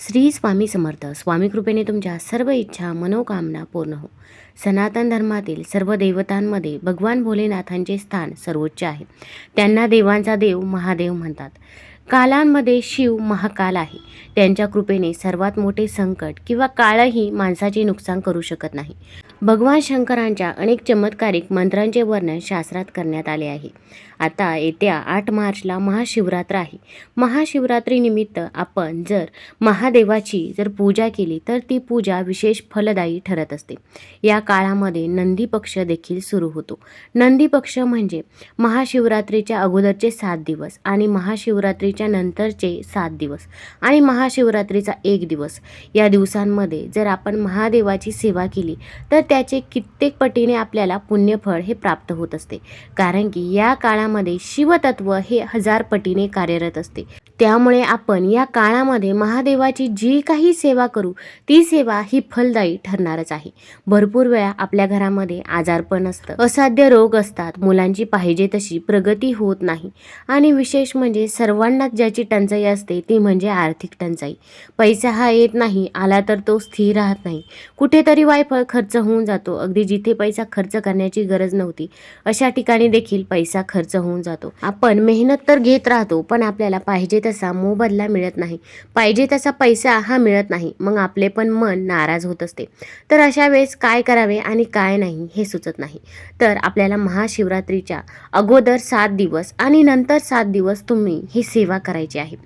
श्री स्वामी समर्थ स्वामी कृपेने तुमच्या सर्व इच्छा मनोकामना पूर्ण हो. सनातन धर्मातील सर्व देवतांमध्ये भगवान भोलेनाथांचे स्थान सर्वोच्च आहे. त्यांना देवांचा देव महादेव म्हणतात. कालांमध्ये शिव महाकाल आहे. त्यांच्या कृपेने सर्वात मोठे संकट किंवा काळही माणसाचे नुकसान करू शकत नाही. भगवान शंकरांच्या अनेक चमत्कारिक मंत्रांचे वर्णन शास्त्रात करण्यात आले आहे. आता येत्या आठ मार्चला महाशिवरात्र आहे महाशिवरात्रीनिमित्त आपण जर महादेवाची जर पूजा केली तर ती पूजा विशेष फलदायी ठरत असते. या काळामध्ये नंदी पक्ष देखील सुरू होतो. नंदी पक्ष म्हणजे महाशिवरात्रीच्या अगोदरचे सात दिवस आणि महाशिवरात्रीच्या नंतरचे सात दिवस आणि महाशिवरात्रीचा एक दिवस. या दिवसांमध्ये जर आपण महादेवाची सेवा केली तर त्याचे कित्येक पटीने आपल्याला पुण्यफळ हे प्राप्त होत असते. कारण की या काळामध्ये शिवतत्व हे हजार पटीने कार्यरत असते. त्यामुळे आपण या काळामध्ये महादेवाची जी काही सेवा करू ती सेवा ही फलदायी ठरणारच आहे. भरपूर वेळा आपल्या घरामध्ये आजारपण असतं. असाध्य रोग असतात. मुलांची पाहिजे तशी प्रगती होत नाही. आणि विशेष म्हणजे सर्वांनाच ज्याची टंचाई असते ती म्हणजे आर्थिक टंचाई. पैसा हा येत नाही आला तर तो स्थिर राहत नाही. कुठेतरी वायफळ खर्च होऊन जातो. अगदी जिथे पैसा खर्च करण्याची गरज नव्हती अशा ठिकाणी देखील पैसा खर्च होऊन जातो. आपण मेहनत तर घेत राहतो पण आपल्याला पाहिजे तसा मोबदला मिळत नाही. पाहिजे तसा पैसा हा मिळत नाही. मग आपले पण मन नाराज होत असते. तर अशा वेळेस काय करावे आणि काय नाही हे सुचत नाही. तर आपल्याला महाशिवरात्रीच्या अगोदर सात दिवस आणि नंतर सात दिवस तुम्ही ही सेवा करायची आहे.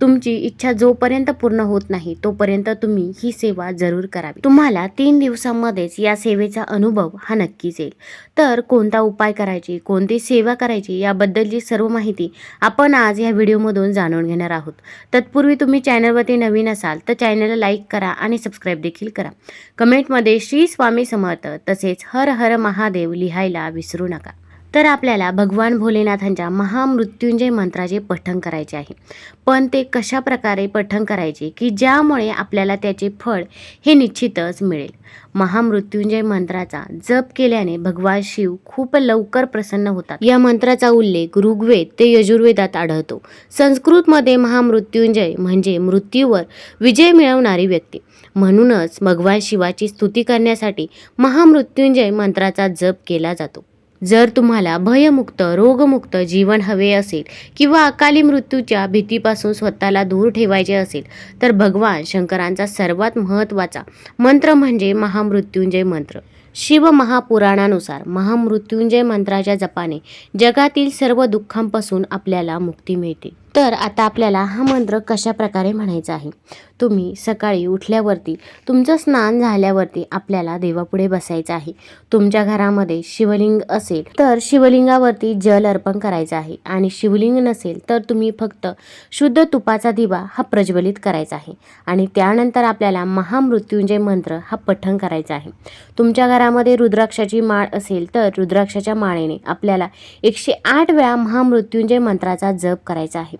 तुमची इच्छा जोपर्यंत पूर्ण होत नाही तोपर्यंत तुम्ही ही सेवा जरूर करावी. तुम्हाला तीन दिवसांमध्येच या सेवेचा अनुभव हा नक्कीच येईल. तर कोणता उपाय करायची कोणती सेवा करायची याबद्दलची सर्व माहिती आपण आज या व्हिडिओमधून जाणून घेणार आहोत. तत्पूर्वी तुम्ही चॅनलवरती नवीन असाल तर चॅनलला लाईक करा आणि सबस्क्राईब देखील करा. कमेंटमध्ये श्री स्वामी समर्थ तसेच हर हर महादेव लिहायला विसरू नका. तर आपल्याला भगवान भोलेनाथांच्या महामृत्युंजय मंत्राचे पठण करायचे आहे. पण ते कशा प्रकारे पठण करायचे? की ज्यामुळे आपल्याला त्याचे फळ हे निश्चितच मिळेल. महामृत्युंजय मंत्राचा जप केल्याने भगवान शिव खूप लवकर प्रसन्न होतात. या मंत्राचा उल्लेख ऋग्वेद ते यजुर्वेदात आढळतो. संस्कृतमध्ये महामृत्युंजय म्हणजे मृत्यूवर विजय मिळवणारी व्यक्ती. म्हणूनच भगवान शिवाची स्तुती करण्यासाठी महामृत्युंजय मंत्राचा जप केला जातो. जर तुम्हाला भयमुक्त रोगमुक्त जीवन हवे असेल किंवा अकाली मृत्यूच्या भीतीपासून स्वतःला दूर ठेवायचे असेल तर भगवान शंकरांचा सर्वात महत्त्वाचा मंत्र म्हणजे महामृत्युंजय मंत्र. शिव महापुराणानुसार महामृत्युंजय मंत्राच्या जपाने जगातील सर्व दुःखांपासून आपल्याला मुक्ती मिळते. तर आता आपल्याला हा मंत्र कशा प्रकारे म्हणायचा आहे? तुम्ही सकाळी उठल्यावरती तुमचं स्नान झाल्यावरती आपल्याला देवापुढे बसायचं आहे. तुमच्या घरामध्ये शिवलिंग असेल तर शिवलिंगावरती जल अर्पण करायचं आहे. आणि शिवलिंग नसेल तर तुम्ही फक्त शुद्ध तुपाचा दिवा हा प्रज्वलित करायचा आहे. आणि त्यानंतर आपल्याला महामृत्युंजय मंत्र हा पठण करायचा आहे. तुमच्या घरामध्ये रुद्राक्षाची माळ असेल तर रुद्राक्षाच्या माळेने आपल्याला एकशे आठ वेळा महामृत्युंजय मंत्राचा जप करायचा आहे.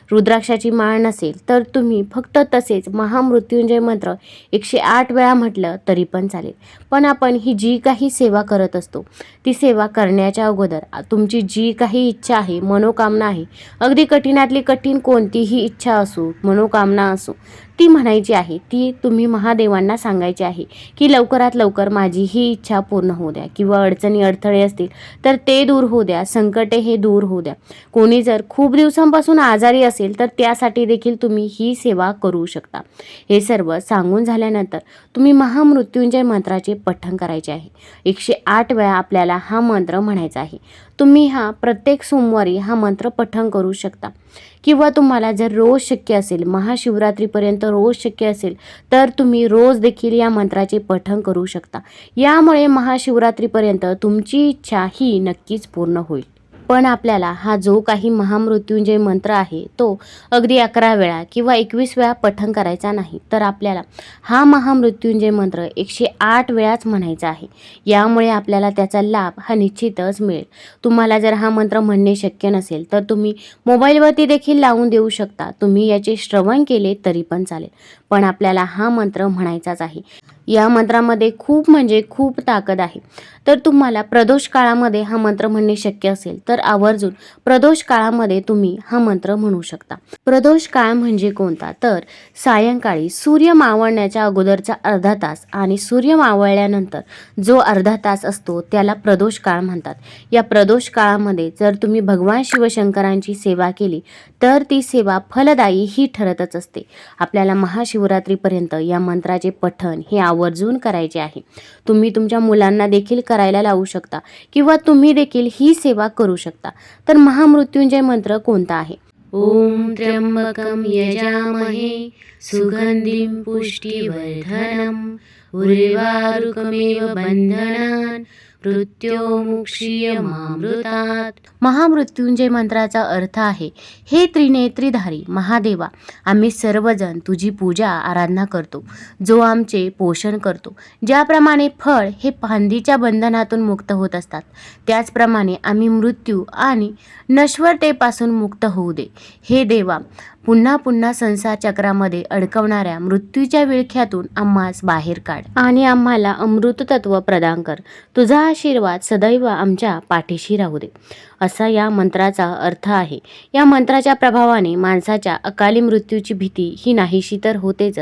रुद्राक्षाची माळ नसेल तर तुम्ही फक्त तसेच महामृत्युंजय मंत्र एकशे आठ वेळा म्हटलं तरी पण चालेल. पण आपण ही जी काही सेवा करत असतो ती सेवा करण्याच्या अगोदर तुमची जी काही इच्छा आहे मनोकामना आहे अगदी कठीणातली कठीण कोणतीही इच्छा असो मनोकामना असो ती म्हणायची आहे ती तुम्ही महादेवांना सांगायची आहे की लवकरात लवकर माझी ही इच्छा पूर्ण होऊ द्या किंवा अडचणी अडथळे असतील तर ते दूर होऊ द्या संकटे हे दूर होऊ द्या. कोणी जर खूप दिवसांपासून आजारी असेल असेल तर त्यासाठी देखील तुम्ही ही सेवा करू शकता. हे सर्व सांगून झाल्यानंतर तुम्ही महामृत्युंजय मंत्राचे पठण करायचे आहे. एकशे आठ वेळा आपल्याला हा मंत्र म्हणायचा आहे. तुम्ही हा प्रत्येक सोमवारी हा मंत्र पठण करू शकता. किंवा तुम्हाला जर रोज शक्य असेल महाशिवरात्रीपर्यंत रोज शक्य असेल तर तुम्ही रोज देखील या मंत्राचे पठण करू शकता. यामुळे महाशिवरात्रीपर्यंत तुमची इच्छा ही नक्कीच पूर्ण होईल. पण आपल्याला हा जो काही महामृत्युंजय मंत्र आहे तो अगदी अकरा वेळा किंवा एकवीस वेळा पठण करायचा नाही. तर आपल्याला हा महामृत्युंजय मंत्र एकशे आठ वेळाच म्हणायचा आहे. यामुळे आपल्याला त्याचा लाभ हा निश्चितच मिळेल. तुम्हाला जर हा मंत्र म्हणणे शक्य नसेल तर तुम्ही मोबाईलवरती देखील लावून देऊ शकता. तुम्ही याचे श्रवण केले तरी पण चालेल. पण आपल्याला हा मंत्र म्हणायचाच आहे. या मंत्रामध्ये खूप म्हणजे खूप ताकद आहे. तर तुम्हाला प्रदोष काळामध्ये हा मंत्र म्हणणे शक्य असेल. तर आवर्जून प्रदोष काळामध्ये तुम्ही हा मंत्र म्हणू शकता. प्रदोष काळ म्हणजे कोणता? तर सायंकाळी सूर्य मावळण्याच्या अगोदरचा अर्धा तास आणि सूर्य मावळल्यानंतर जो अर्धा तास असतो त्याला प्रदोष काळ म्हणतात. या प्रदोष काळामध्ये जर तुम्ही भगवान शिवशंकरांची सेवा केली तर ती सेवा फलदायी ही ठरतच असते. आपल्याला महाशिवरात्रीपर्यंत या मंत्राचे पठण हे आवर्जून करायचे आहे. तुम्ही तुमच्या मुलांना देखील करायला लावू शकता किंवा तुम्ही देखील ही सेवा करू शकता. तर महामृत्युंजय मंत्र कोणता आहे? ओम त्र्यंबकम यजामहे सुगंधिं पुष्टिवर्धनम. उर्वारुकमेव बंधनान मृत्योमुक्षीयमामृतात। महामृत्युंजय मंत्राचा अर्थ आहे हे त्रिनेत्रीधारी महादेवा आम्ही सर्वजण तुझी पूजा आराधना करतो जो आमचे पोषण करतो. ज्याप्रमाणे फळ हे फांदीच्या बंधनातून मुक्त होत असतात त्याचप्रमाणे आम्ही मृत्यू आणि नश्वरतेपासून मुक्त होऊ दे. हे देवा पुन्हा पुन्हा संसार चक्रामध्ये अडकवणाऱ्या मृत्यूच्या विळख्यातून आम्हास बाहेर काढ आणि आम्हाला अमृत तत्व प्रदान कर. तुझा आशीर्वाद सदैव आमच्या पाठीशी राहू दे. असा या मंत्राचा अर्थ आहे. या मंत्राच्या प्रभावाने माणसाच्या अकाली मृत्यूची भीती ही नाहीशी तर होतेच.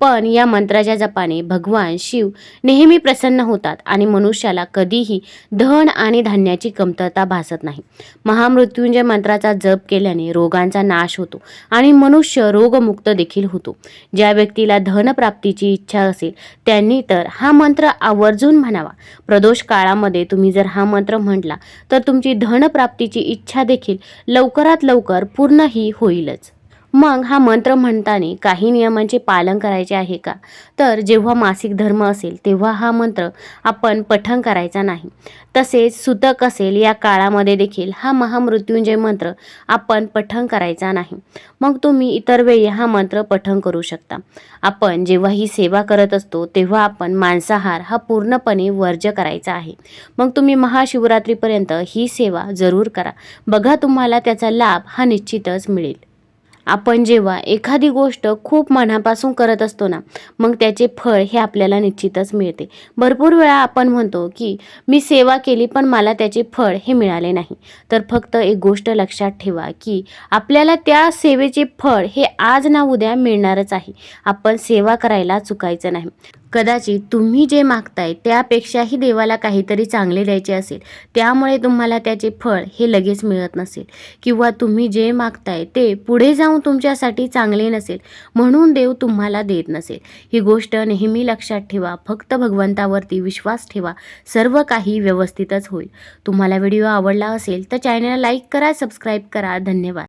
पण या मंत्राच्या जपाने भगवान शिव नेहमी प्रसन्न होतात आणि मनुष्याला कधीही धन आणि धान्याची कमतरता भासत नाही. महामृत्युंजय मंत्राचा जप केल्याने रोगांचा नाश होतो आणि मनुष्य रोगमुक्त देखील होतो. ज्या व्यक्तीला धनप्राप्तीची इच्छा असेल त्यांनी तर हा मंत्र आवर्जून म्हणावा. प्रदोष काळामध्ये तुम्ही जर हा मंत्र म्हटला तर तुमची धन प्राप्तीची इच्छा देखील लवकरात लवकर पूर्णही होईलच. मग हा मंत्र म्हणताना काही नियमांचे पालन करायचे आहे का? तर जेव्हा मासिक धर्म असेल तेव्हा हा मंत्र आपण पठण करायचा नाही. तसेच सुतक असेल या काळामध्ये देखील हा महामृत्युंजय मंत्र आपण पठण करायचा नाही. मग तुम्ही इतर वेळी हा मंत्र पठण करू शकता. आपण जेव्हा ही सेवा करत असतो तेव्हा आपण मांसाहार हा पूर्णपणे वर्ज्य करायचा आहे. मग तुम्ही महाशिवरात्रीपर्यंत ही सेवा जरूर करा. बघा तुम्हाला त्याचा लाभ हा निश्चितच मिळेल. आपण जेव्हा एखादी गोष्ट खूप मनापासून करत असतो ना मग त्याचे फळ हे आपल्याला निश्चितच मिळते. भरपूर वेळा आपण म्हणतो की मी सेवा केली पण मला त्याचे फळ हे मिळाले नाही. तर फक्त एक गोष्ट लक्षात ठेवा की आपल्याला त्या सेवेचे फळ हे आज ना उद्या मिळणारच आहे. आपण सेवा करायला चुकायचं नाही. कदाचित तुम्ही जे मागताय त्यापेक्षाही देवाला काहीतरी चांगले द्यायचे असेल त्यामुळे तुम्हाला त्याचे फळ हे लगेच मिळत नसेल. किंवा तुम्ही जे मागताय ते पुढे जाऊन तुमच्यासाठी चांगले नसेल म्हणून देव तुम्हाला देत नसेल. ही गोष्ट नेहमी लक्षात ठेवा फक्त भगवंतावरती विश्वास ठेवा सर्व काही व्यवस्थितच होईल. तुम्हाला व्हिडिओ आवडला असेल तर चॅनलला लाईक करा सबस्क्राईब करा. धन्यवाद.